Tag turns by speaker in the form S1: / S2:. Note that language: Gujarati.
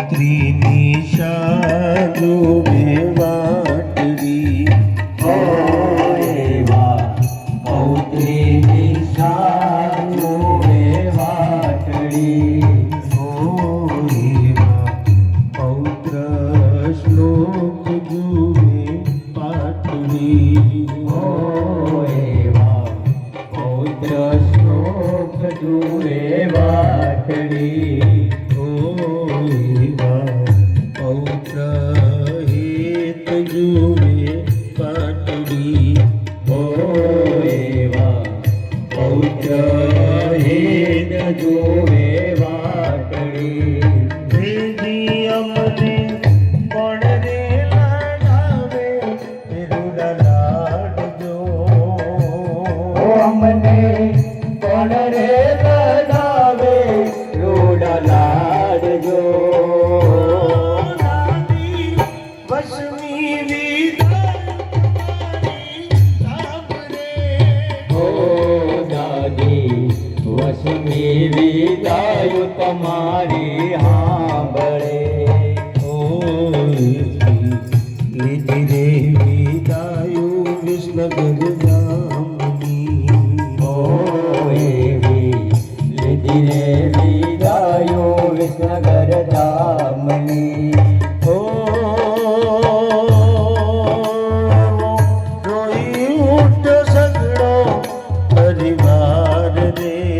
S1: રાત્રિ નિશા જોવે વાટવી
S2: પૌત્રી નિશા જોવે વાટડી
S1: પૌત્ર શ્લોક જોવે પાટવી
S2: પૌત્ર શ્લોક જોવે વાટડી
S1: જુએ પાટડી
S2: હોવેવા પૌત્ર હે ન જોવે વાટડી
S1: ભેજી અમને પણ જો વિદાય સાંભળે
S2: ઓ દાદી વસમી વિદાયો તમારી હાંભળે
S1: લીધી રે વિદાયું વિસનગર જામની
S2: ઓ એવી લીધી રે વિદાયો વિસનગર જા
S1: দিদার রে